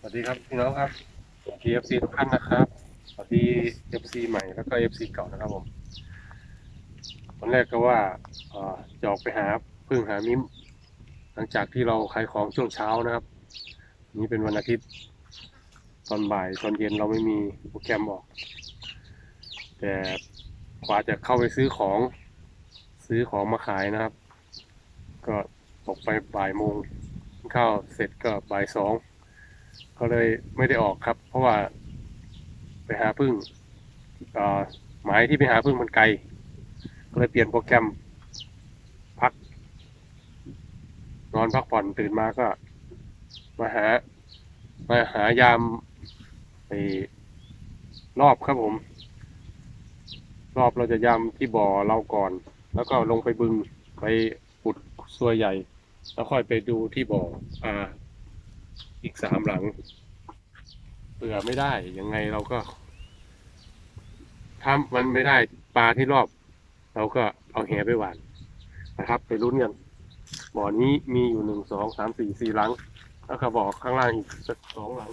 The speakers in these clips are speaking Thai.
สวัสดีครับพี่น้องครับสวัสดีทุกท่านนะครับ สวัสดี FC ใหม่แล้วก็ FC เก่านะครับผมวันแรกก็ว่าเอ่อจะออกไปหาพึ่งหามิมหลังจากที่เราขายของช่วงเช้านะครับ นี้เป็นวันอาทิตย์ ตอนบ่ายตอนเย็นเราไม่มีโปรแกรมออก แต่กว่าจะเข้าไปซื้อของซื้อของมาขายนะครับ ก็ตกไปบ่ายโมงกินข้าวเสร็จก็บ่ายสอง ก็เลยไม่ได้ออกครับ เพราะว่าไปหาพึ่งหมายที่ไปหาพึ่งมันไกล ก็เลยเปลี่ยนโปรแกรมพัก นอนพักผ่อนตื่นมาก็ มาหา มาหายามไปรอบครับผม รอบเราจะยามที่บ่อเราก่อน แล้วก็ลงไปบึงไปปุดซัวใหญ่ แล้วค่อยไปดูที่บ่ออ่า อีกสามหลังเผื่อไม่ได้ยังไงเราก็ถ้ามันไม่ได้ปลาที่รอบ เราก็เอาแหไปหวานนะครับ ไปลุ้นกันบ่อนี้มีอยู่หนึ่งสองสามสี่สี่หลัง แล้วก็บ่อข้างล่างอีกสักสองหลัง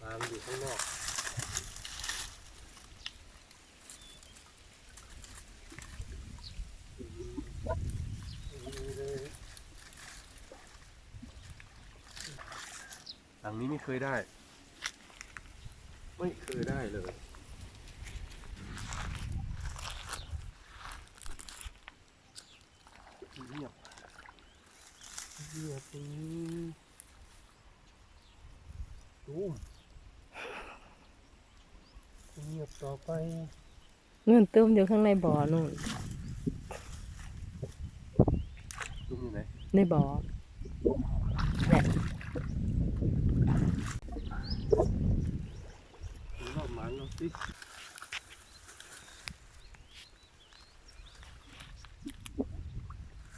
ปลาอยู่ข้างนอก นี้ไม่เคยได้ ไม่เคยได้เลย เงียบเงียบตรงนี้ตูมเงียบต่อไปเงินตุ้มอยู่ข้างในบ่อนู่นตูมอยู่ไหนในบ่อ ดูรอบหมันเราสิ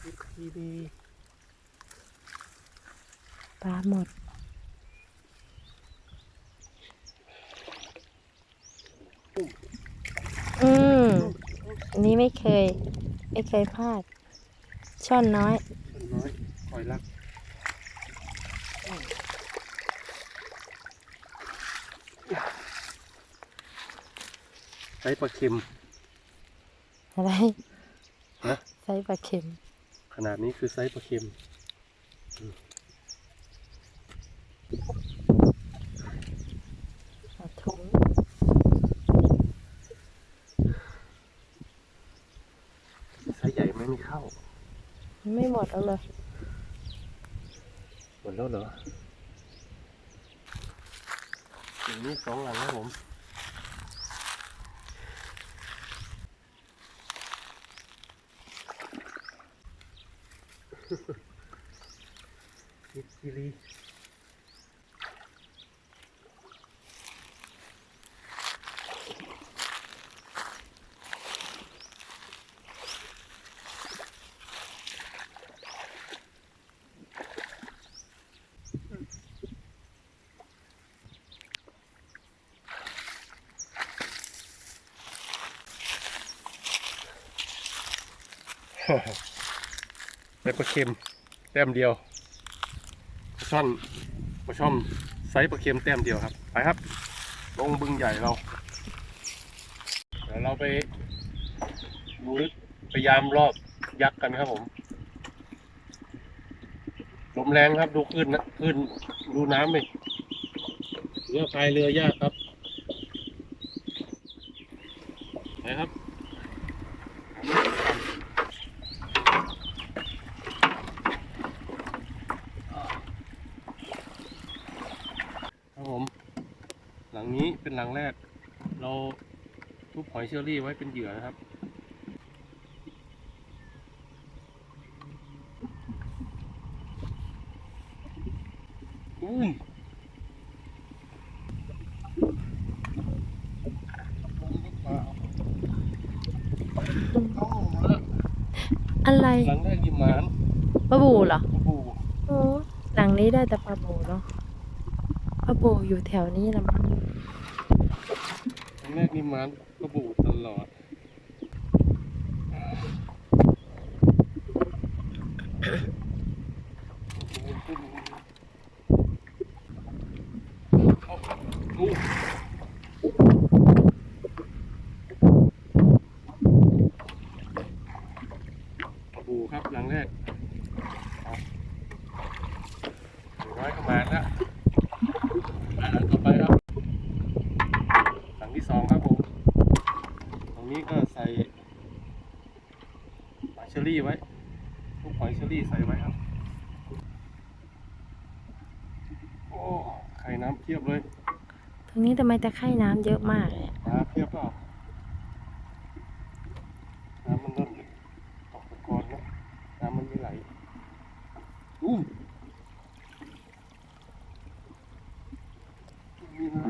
อีกทีดีปลาหมดอืมอันนี้ไม่เคย ไม่เคยพลาด ช่อนน้อยต้นน้อยคอยรัก ใช้ปลาเค็ม อะไรฮะ ไซส์ปลาเค็ม ขนาดนี้คือไซส์ปลาเค็มเอาถุงไซส์ใหญ่ไม่มีเข้าไม่หมดเอาเลย หมดแล้วเหรออย่างนี้สองหลังครับผม นิดซีรี ใส่ปลาเค็มแต้มเดียวปลาช่อนปลาช่อนไซส์ปลาเค็มแต้มเดียวครับ ไปครับ ลงบึงใหญ่เราเดี๋ยวเราไปดูลึกพยายามรอบยักษ์กันครับผมลมแรงครับดูขึ้นนะขึ้นดูน้ำเลยเรือพายเรือยากครับไปครับ ครับผม ห ลังนี้เป็นหลังแรก เราทุบหอยเชอรี่ไว้เป็นเหยื่อนะครับ อุ้ยอะไรหลังแรกยิมหมานปลาบูเหรอโอ้โหโอ้หลังนี้ได้แต่ปลาบูเนาะปลาบูอยู่แถวนี้ละมั้งหลังแรกยิ มหมานกระบูตลอดเอาครับดูปูครับหลังแรกเอาหนึ่งร้อยเข้ามาแล้วมาหลังต่อไปครับ หลังที่สองครับผม ตรงนี้ก็ใส่หอยเชอ รี่ไว้ลูกหอยเชอรี่ใส่ไว้ครับโอ้ไข่น้ำเพียบเลยตรงนี้ทำไมตะไคร่น้ำเยอะมากเลยอะน้ำเพียบเปล่าน้ำมันเริ่มออกตะกอนแล้วน้ำมันไม่ไหลอุ้มนี่นะ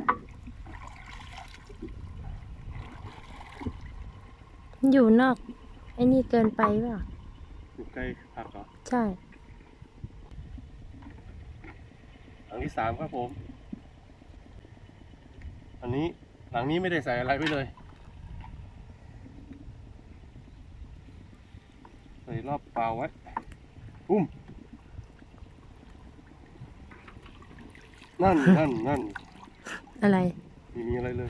มันอยู่นอกไอ้นี่เกินไปเปล่าอยู่ ใกล้ผักเหรอใช่ หลังที่สามครับผม อันนี้หลังนี้ไม่ได้ใส่อะไรไปเลยใส่รอบเปล่าไว้อุ้มนั่นนั่นนั่นอะไร ไม่มีอะไรเลย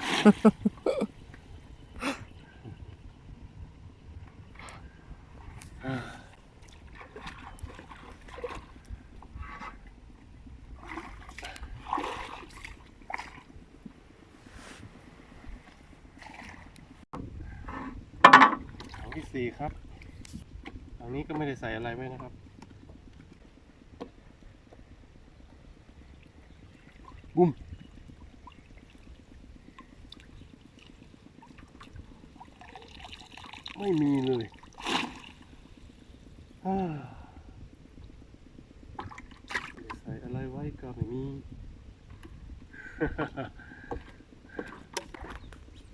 ถังที่ สี่ครับถังนี้ก็ไม่ได้ใส่อะไรไว้นะครับ บุ้มไม่มีเลยอ่ใส่อะไรไว้ก็ไม่มี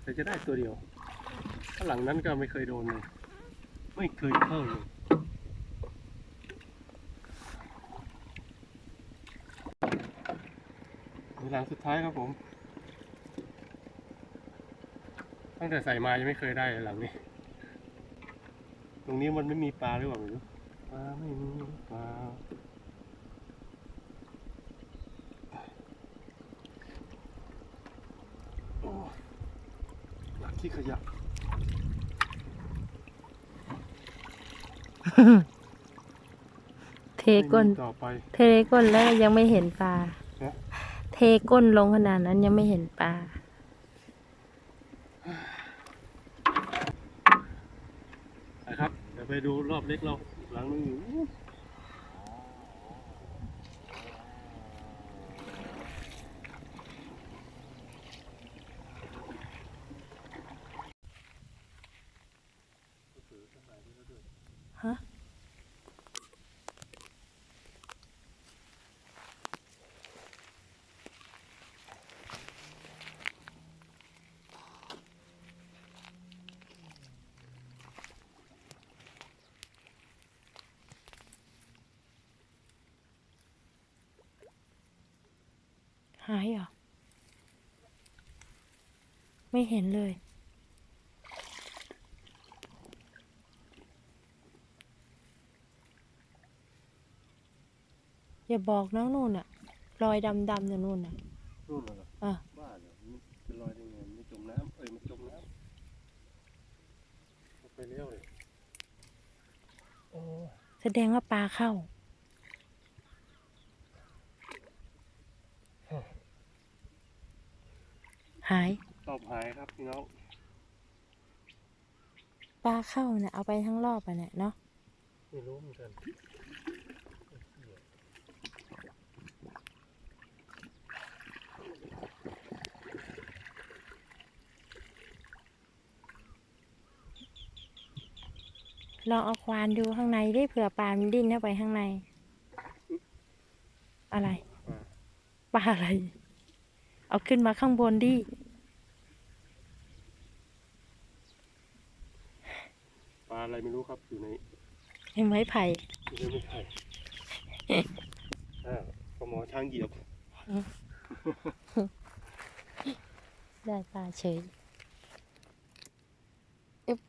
แต่จะได้ตัวเดียวข้างหลังนั้นก็ไม่เคยโดนเลย ไม่เคยเข้าเลยนี่หลังสุดท้ายครับผม ตั้งแต่ใส่มายังไม่เคยได้เลยหลังนี้ ตรงนี้มันไม่มีปลาหรือเปล่าไม่รู้ปลาไม่มีปลาโอ้หลักขี้ขยะ เทก้น ไม่มีต่อไป เทก้นแล้วยังไม่เห็นปลา ฮะ เทก้นลงขนาดนั้นยังไม่เห็นปลา นะครับเดี๋ยวไปดูรอบเล็กเราอีกหลังนึงอยู่ ฮะ หายเหรอ ไม่เห็นเลย อย่าบอกน้องนู่นอะรอยดำๆอยู่นู่นอะนู่นน่ะเหรออะบ้าเหรอมันจะลอยได้ไงมันไม่จมน้ำเอ้ยมันจมน้ำเอาไปเร็วเลยโอ้แสดงว่าปลาเข้า หายตอบหายครับพี่น้องปลาเข้าเนี่ยเอาไปทั้งรอบอะเนี่ยเนาะไม่รู้เหมือนกันลองเอาควานดูข้างในได้เผื่อปลามันดิ้นเข้าไปข้างใน อะไรปลาอะไร เอาขึ้นมาข้างบนดิ ปลาอะไรไม่รู้ครับอยู่ใน เห็นไม้ไผ่อยู่ในไม้ไผ่อ่าปลาหมอช้างเหยียบได้ปลาเฉยอึ๊บ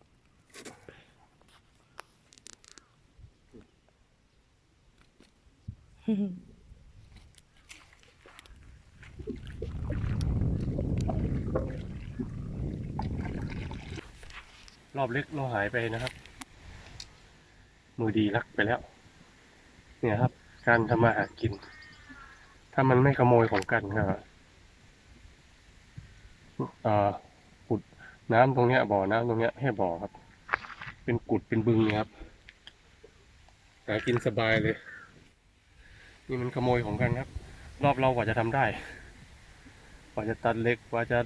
รอบเล็กเราหายไปนะครับ มือดีรักไปแล้ว เนี่ยครับ การทำมาหากิน ถ้ามันไม่ขโมยของกันก็เอ่อขุดน้ำตรงเนี้ยบ่อน้ำตรงเนี้ยให้บ่อครับ เป็นกุดเป็นบึงเนี่ยครับหากินสบายเลย นี่มันขโมยของกันครับ รอบเรากว่าจะทำได้ กว่าจะตัดเล็กกว่าจะ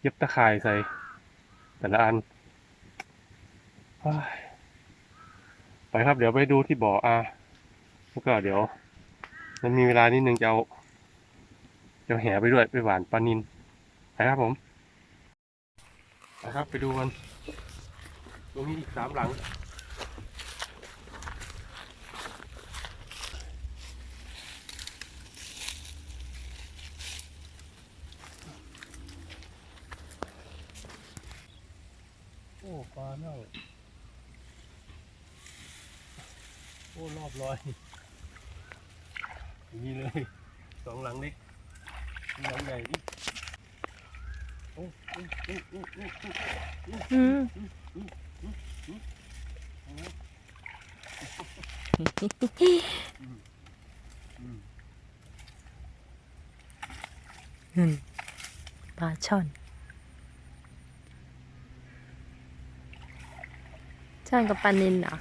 เย็บตะข่ายใส่ แต่ละอัน ไปครับเดี๋ยวไปดูที่บ่ออาแล้วก็เดี๋ยว มันมีเวลานิดนึงจะเอาจะแห่ไปด้วยไปหวานปลานินไปครับผมไปครับไปดูกันตรงนี้อีกสามหลังโอ้ปลาเน่า โอ้รอบลอยอย่างนี้เลยสองหลังเล็กหลังใหญ่ดิโอ้โอ้โอ้โอ้โอ้โอ้อืมอืมปลาช่อนช่อนกับปลานินเหรอ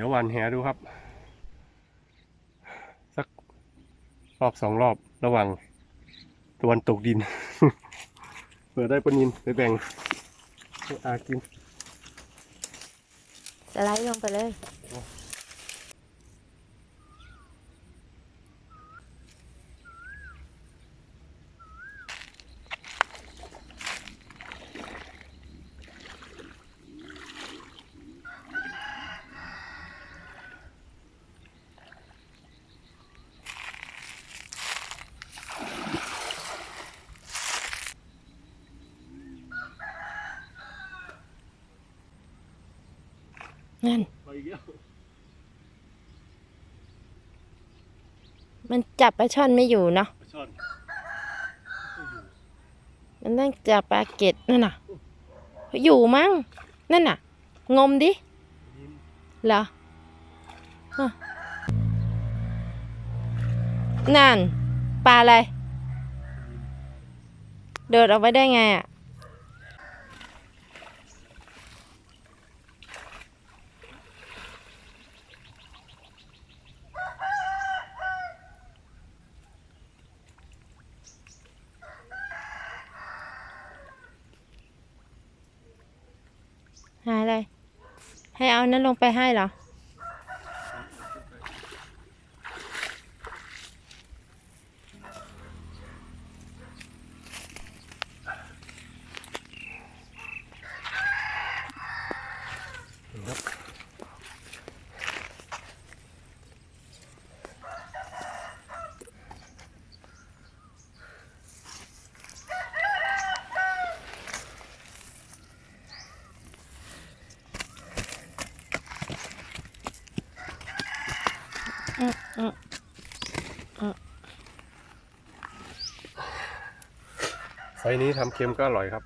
ดี๋ยววันแหดูครับ สักรอบสองรอบระหว่างตะวันตกดิน เผื่อได้ปนินไปแบ่งอากินสไลด์ลงไปเลย นั่น ไปอีกแล้ว มัน จับปลาช่อนไม่อยู่เนาะปลาช่อนมันต้องจับปลาเก็ดนั่นน่ะ อยู่มั้งนั่นน่ะ งมดิเหรอฮะนั่นปลาอะไรโดดออกไปได้ไงอะ หาอะไร ให้เอา นั้นลงไปให้เหรอ นี้ทำเค็มก็อร่อยครับ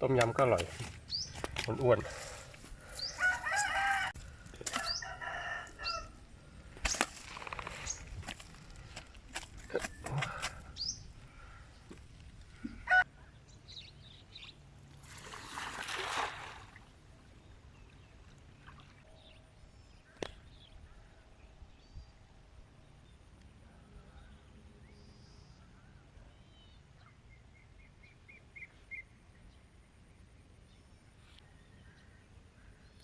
ต้มยำก็อร่อยอ้วนๆ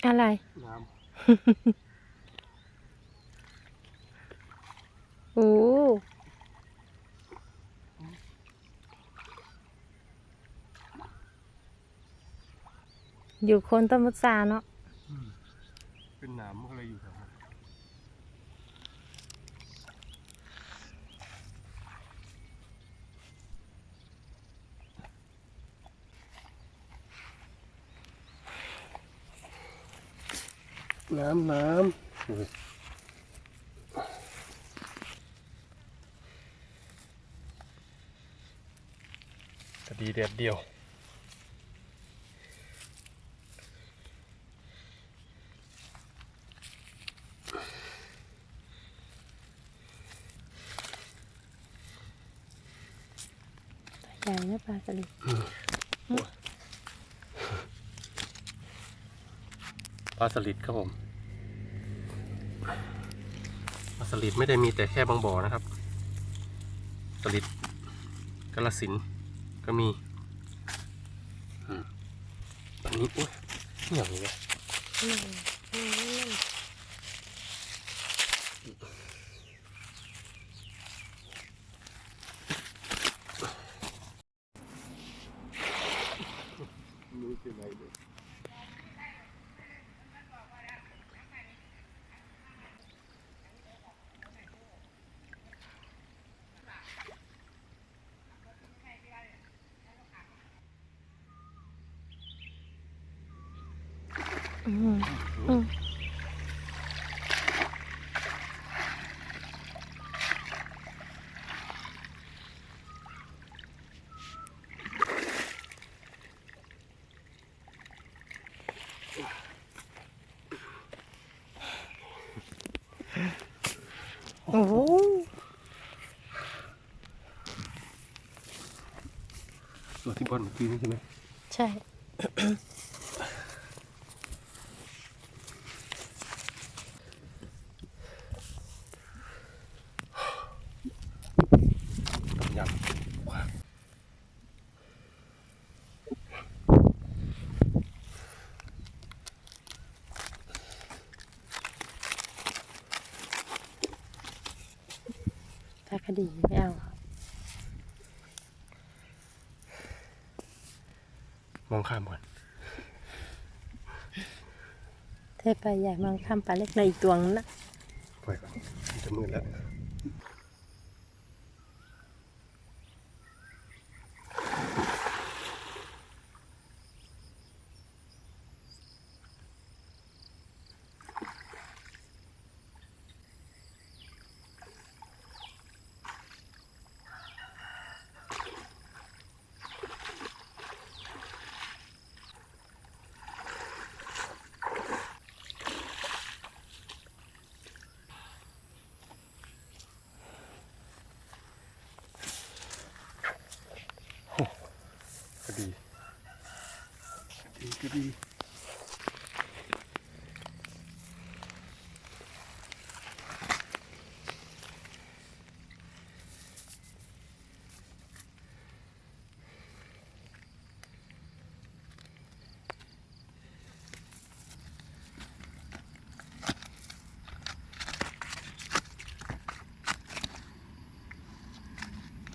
อะไร น้โอ้อยู่โคนต้นมุทราเนาะำเป็นน้ำก็เลยอยู่แถวนั้น น้ำน้ำดีเด็ดเดียว ใหญ่นะปลาสลิด ป ลาสลิดครับผมปลาสลิดไม่ได้มีแต่แค่บางบ่อนะครับสลิดกระสินก็มีอันนี้อุ้ยนี่อย่างนี้ย โอ้โหตัวที่บอลเมื่อกี้นี่ใช่ไหมใช่ ปลาคดีไม่เอามองข้ามก่อนเทปลาใหญ่มังคำปลาเล็กในอีกตัวนึงนะปล่อยก่อนมันจะมืดแล้ว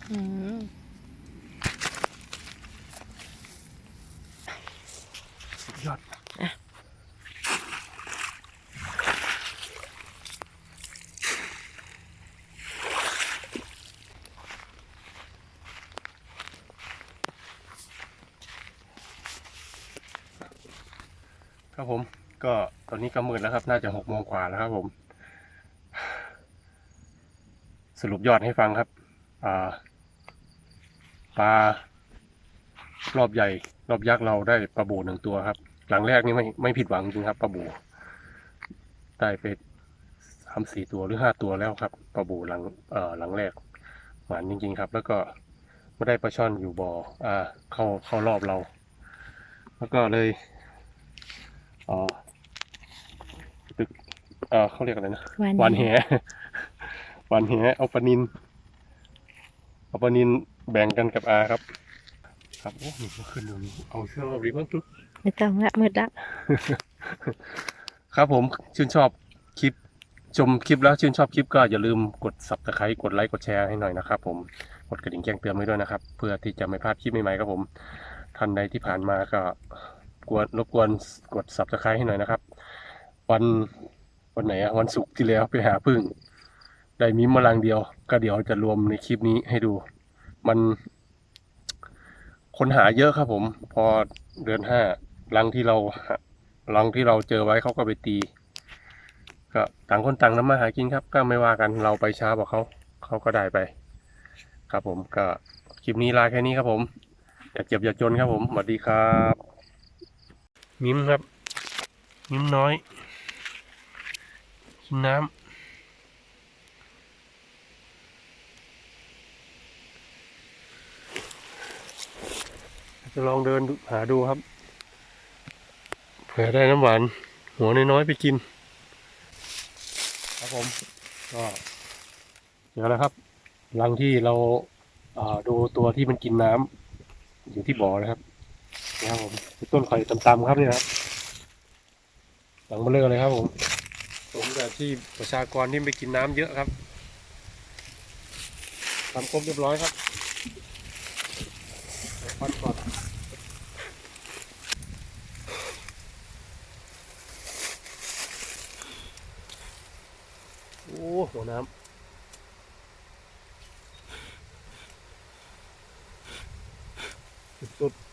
สุดยอดครับผมก็ตอนนี้ก็มืดแล้วครับ น่าจะหกโมงกว่าแล้วครับผม สรุปยอดให้ฟังครับ อ่า ปลารอบใหญ่รอบยักษ์เราได้ปลาบูหนึ่งตัวครับ หลังแรกนี่ไม่ไม่ผิดหวังจริงครับปลาบูได้ไปสามสี่ตัวหรือห้าตัวแล้วครับปลาบูหลังเอ่อหลังแรกหวานจริง ๆ ครับ แล้วก็ไม่ได้ปลาช่อนอยู่บ่ออ่าเข้าเข้ารอบเรา แล้วก็เลยเอ่อตึกเอ่อเขาเรียกอะไรนะวันหวานแหหวานแหเอาปลานินเอาปลานิน แบ่งกันกับอาครับอครับโอ้หนูมาขึ้นดูนี่เอาเสื้อมาบีบบ้างทุกไม่ต้องละมืดละครับผมชื่นชอบคลิปชมคลิปแล้วชื่นชอบคลิปก็อย่าลืมกด subscribe กดไลค์กดแชร์ให้หน่อยนะครับผมกดกระดิ่งแจ้งเตือนไว้ด้วยนะครับ เพื่อที่จะไม่พลาดคลิปใหม่ๆครับผมท่านใดที่ผ่านมาก็กวนรบกวนกด subscribe ให้หน่อยนะครับ วันวันไหนอะวันศุกร์ที่แล้วไปหาพึ่ง ได้มิมมาลังเดียว ก็เดี๋ยวจะรวมในคลิปนี้ให้ดู มันคนหาเยอะครับผม พอเดือนห้ารังที่เรารังที่เราเจอไว้เขาก็ไปตี ก็ต่างคนต่างน้ำมาหากินครับ ก็ไม่ว่ากันเราไปช้ากว่าเขาเขาก็ได้ไป ครับผมก็คลิปนี้ลาแค่นี้ครับผม อย่าเจ็บอย่าจนครับผมสวัสดีครับมิ้มครับมิ้มน้อยกินน้ำ จะลองเดินหาดูครับ เผื่อได้น้ำหวาน หัวน้อยๆไปกิน ครับผมก็เจอแล้วครับรังที่เราเอ่อดูตัวที่มันกินน้ำอยู่ที่บ่อนะครับนะครับผมต้นข่อยต่ำๆครับนี่นะครับหลังมาเลอะเลยครับผม ผมแบบที่ประชากรที่ไปกินน้ำเยอะครับทำครบเรียบร้อยครับพัดก่อนโอ้หัว น้ำสุดๆ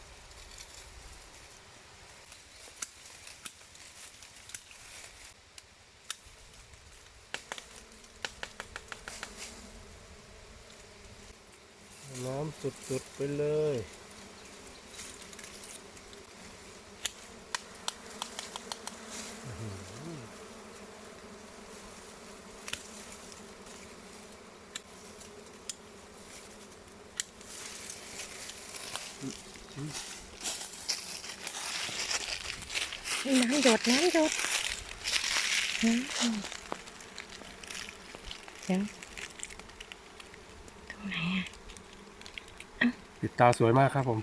น้ำสุดๆไปเลย น้ำหยดน้ำหยดน้ำเดี๋ยวตรงไหนอะปิดตาสวยมากครับผม